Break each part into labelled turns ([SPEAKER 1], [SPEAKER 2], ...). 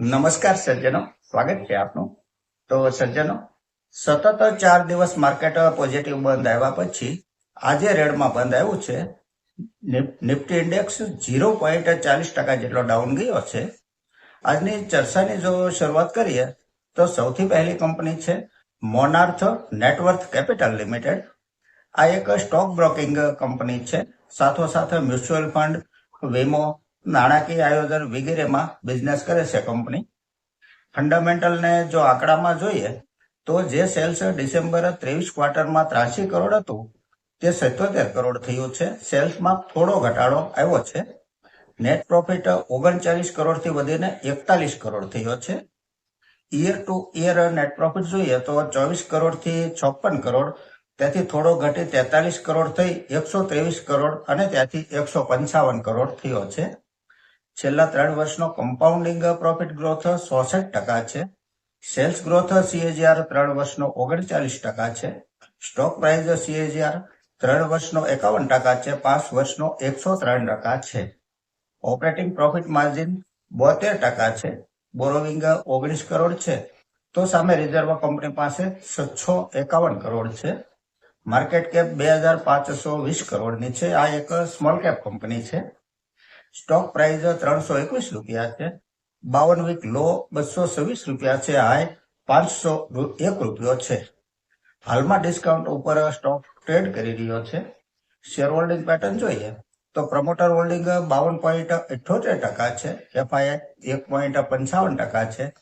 [SPEAKER 1] નમસ્કાર સજ્જનો, સ્વાગત છે આપનું. તો સજ્જનો, સતત ચાર દિવસ માર્કેટ પોઝિટિવ બંધ આવ્યા પછી આજે રેડમાં બંધ આવ્યું છે. નિફ- નિફ્ટી ઇન્ડેક્સ ઝીરો પોઈન્ટ ચાલીસ ટકા જેટલો ડાઉન ગયો છે. આજની ચર્ચાની જો શરૂઆત કરીએ, તો સૌથી પહેલી કંપની છે મોનાર્થ નેટવર્થ કેપિટલ લિમિટેડ. આ એક સ્ટોક બ્રોકિંગ કંપની છે. સાથોસાથ મ્યુચ્યુઅલ ફંડ, વીમો નાણાકીય આયોજન વગેરેમાં બિઝનેસ કરે છે કંપની ફંડામેન્ટલને જો આંકડામાં જોઈએ, તો જે સેલ્સ ડિસેમ્બર ત્રેવીસ ક્વાર્ટરમાં ત્રાસી કરોડ હતું, તે સિત્તોતેર કરોડ થયું છે. સેલ્સમાં થોડો ઘટાડો આવ્યો છે. નેટ પ્રોફિટ ઓગણચાલીસ કરોડથી વધીને એકતાલીસ કરોડ થયો છે. Year to year net profit જોઈએ તો ચોવીસ કરોડથી છપ્પન કરોડ ત્યાંથી થોડો ઘટી તેતાલીસ કરોડ થઈ એકસો ત્રેવીસ કરોડ અને ત્યાંથી એકસો પંચાવન કરોડ થયો છે. છેલ્લા ત્રણ વર્ષનો કમ્પાઉન્ડિંગ પ્રોફિટ ગ્રોથ સોસઠ ટકા છે. સેલ્સ ગ્રોથ સીએજીઆર ત્રણ વર્ષનો ઓગણચાલીસ ટકા છે. સ્ટોક પ્રાઇસ સીએજીઆર ત્રણ વર્ષનો એકાવન ટકા છે. પાંચ વર્ષનો એકસો ત્રણ ટકા છે. ઓપરેટિંગ પ્રોફિટ માર્જિન બોતેર ટકા છે. બોરોવિંગ ઓગણીસ કરોડ છે. તો સામે રિઝર્વ કંપની પાસે છસો એકાવન કરોડ છે. માર્કેટ કેપ બે હજાર પાંચસો વીસ કરોડની છે. આ એક સ્મોલ કેપ કંપની છે. સ્ટોક પ્રાઇસ ત્રણસો એકવીસ રૂપિયા છે. બાવન વીક લો બસો છવ્વીસ રૂપિયા છે. હાઈ પાંચસો એક રૂપિયો છે. હાલમાં ડિસ્કાઉન્ટ ઉપર સ્ટોક ટ્રેડ કરી રહ્યો છે. શેર હોલ્ડિંગ પેટર્ન જોઈએ તો પ્રમોટર હોલ્ડિંગ બાવન પોઈન્ટ અઠ્યોતેર ટકા છે. એફઆઈઆઈ એક પોઈન્ટ પંચાવન ટકા છે.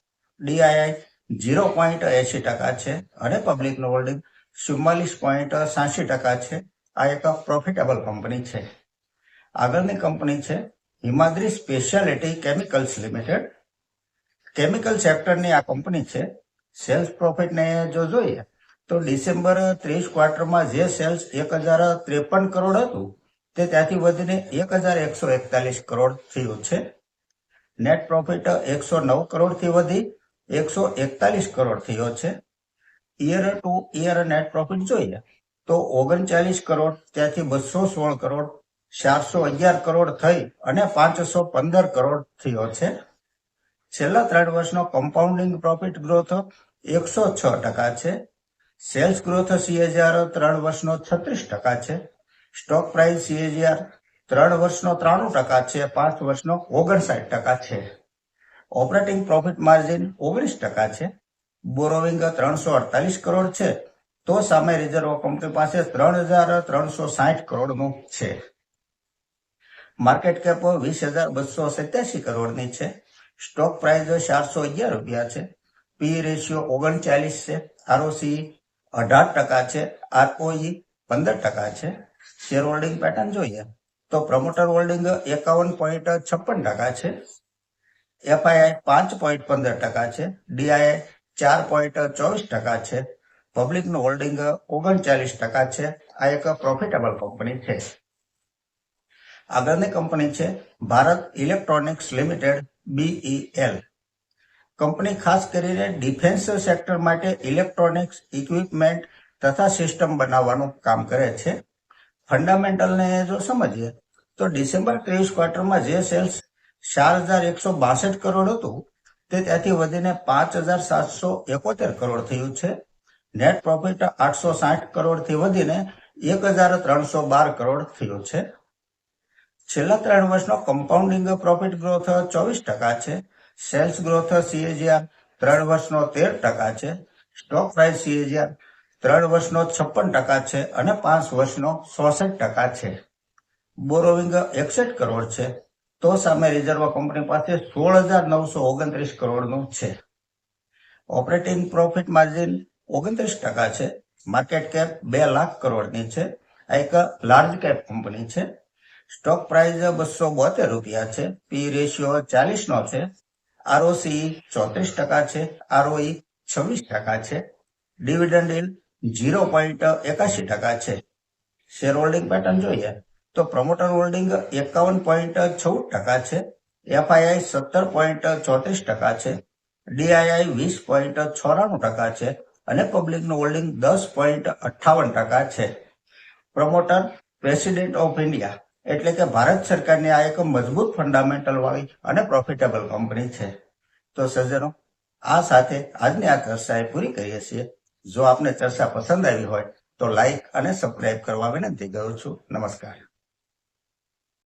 [SPEAKER 1] ડીઆઈઆઈ ઝીરો પોઈન્ટ એસી ટકા છે. અને પબ્લિકનું હોલ્ડિંગ ચુમ્માલીસ પોઈન્ટ સાસી ટકા છે. આ એક પ્રોફિટેબલ કંપની છે. આગળની કંપની છે Himadri speciality chemicals limited. Chemical સેક્ટરની આ કંપની છે. સેલ્સ પ્રોફિટને જો જોઈએ, તો ડિસેમ્બર ત્રીસ ક્વાર્ટરમાં જે સેલ્સ એક હજાર ત્રેપન કરોડ હતું, તે ત્યાંથી વધીને એક હજાર એકસો એકતાલીસ કરોડ થયું છે. નેટ પ્રોફિટ એકસો નવ કરોડથી વધી એકસો એકતાલીસ કરોડ થયો છે. Year to year net profit જોઈએ, તો ઓગણચાલીસ કરોડ, ત્યાંથી બસો સોળ કરોડ ચારસો અગિયાર કરોડ થઈ અને પાંચસો પંદર કરોડ થયો છે. છેલ્લા ત્રણ વર્ષનો કમ્પાઉન્ડિંગ પ્રોફિટ ગ્રોથ એકસો છ ટકા છે. સેલ્સ ગ્રોથ સીએજીઆર ત્રણ વર્ષનો છત્રીસ ટકા છે. સ્ટોક પ્રાઇસ સીએજીઆર ત્રણ વર્ષનો ત્રાણું ટકા છે. પાંચ વર્ષનો ઓગણસાઠ ટકા છે. ઓપરેટિંગ પ્રોફિટ માર્જિન ઓગણીસ ટકા છે. બોરોવિંગ ત્રણસો અડતાલીસ કરોડ છે. તો સામે રિઝર્વ કંપની પાસે ત્રણ હજાર ત્રણસો સાઠ કરોડનું છે. માર્કેટ કેપ વીસ હજાર બસો સત્યાસી કરોડની છે. સ્ટોક પ્રાઇસ ચારસો અગિયાર રૂપિયા છે. પી રેશિયો ઓગણચાલીસ છે. આરઓસી અઢાર ટકા છે. આરઓઈ પંદર ટકા છે. શેર હોલ્ડિંગ પેટર્ન જોઈએ તો પ્રમોટર હોલ્ડિંગ એકાવન પોઈન્ટ છપ્પન ટકા છે. એફઆઈઆઈ પાંચ પોઈન્ટ પંદર ટકા છે. ડીઆઈઆઈ ચાર પોઈન્ટ ચોવીસ ટકા છે. પબ્લિકનું હોલ્ડિંગ ઓગણચાલીસ ટકા છે. આ એક પ્રોફિટેબલ કંપની છે. આગળની કંપની છે Bharat electronics limited BEL company ખાસ કરીને ડિફેન્સ સેક્ટર માટે ઇલેક્ટ્રોનિક્સ, ઇક્વિપમેન્ટ તથા સિસ્ટમ બનાવવાનું કામ કરે છે. ફંડામેન્ટલને જો સમજીએ, તો ડિસેમ્બર ત્રેવીસ ક્વાર્ટરમાં જે સેલ્સ ચાર હજાર એકસો બાસઠ કરોડ હતું, તે ત્યાંથી વધીને પાંચ હજાર સાતસો એકોતેર કરોડ થયું છે. નેટ પ્રોફિટ આઠસો સાઠ કરોડથી વધીને એક હજાર ત્રણસો બાર કરોડ થયું છે. છેલ્લા ત્રણ વર્ષનો કમ્પાઉન્ડિંગ પ્રોફિટ ગ્રોથ ચોવીસ ટકા છે સેલ્સ ગ્રોથ સીએજીઆર ત્રણ વર્ષનો તેર ટકા છે સ્ટોક પ્રાઇસ સીએજીઆર ત્રણ વર્ષનો છપ્પન ટકા છે અને પાંચ વર્ષનો ચોસઠ ટકા છે. બોરોવિંગ એકસઠ કરોડ છે, તો સામે રિઝર્વ કંપની પાસે સોળ હજાર નવસો ઓગણત્રીસ કરોડનું છે. ઓપરેટિંગ પ્રોફિટ માર્જિન ઓગણત્રીસ ટકા છે માર્કેટ કેપ બે લાખ કરોડની છે, આ એક લાર્જ કેપ કંપની છે. સ્ટોક પ્રાઇસ બસો બોતેર રૂપિયા છે. પી રેશિયો ચાલીસ નો છે આરઓસી ચોત્રીસ ટકા છે. આરઓઈ છવ્વીસ ટકા છે. ડિવિડન્ડ ઇલ ઝીરો પોઈન્ટ એકાશી ટકા છે. શેર હોલ્ડિંગ પેટર્ન જોઈએ તો પ્રમોટર હોલ્ડિંગ એકાવન પોઈન્ટ ચૌદ ટકા છે. એફઆઈઆઈ સત્તર પોઈન્ટ ચોત્રીસ ટકા છે. ડીઆઈઆઈ વીસ પોઈન્ટ ચોરાણું ટકા છે અને પબ્લિકનું હોલ્ડિંગ દસ પોઈન્ટ અઠ્ઠાવન ટકા છે. પ્રમોટર પ્રેસિડેન્ટ ઓફ ઇન્ડિયા એટલે કે ભારત સરકારની આ એક મજબૂત ફંડામેન્ટલ વાળી અને પ્રોફિટેબલ કંપની છે. તો સજ્જનો, આ સાથે આજની આ ચર્ચા પૂરી કરીએ છીએ. જો આપને ચર્ચા પસંદ આવી હોય તો લાઈક અને સબસ્ક્રાઈબ કરવા વિનંતી કરું છું. નમસ્કાર.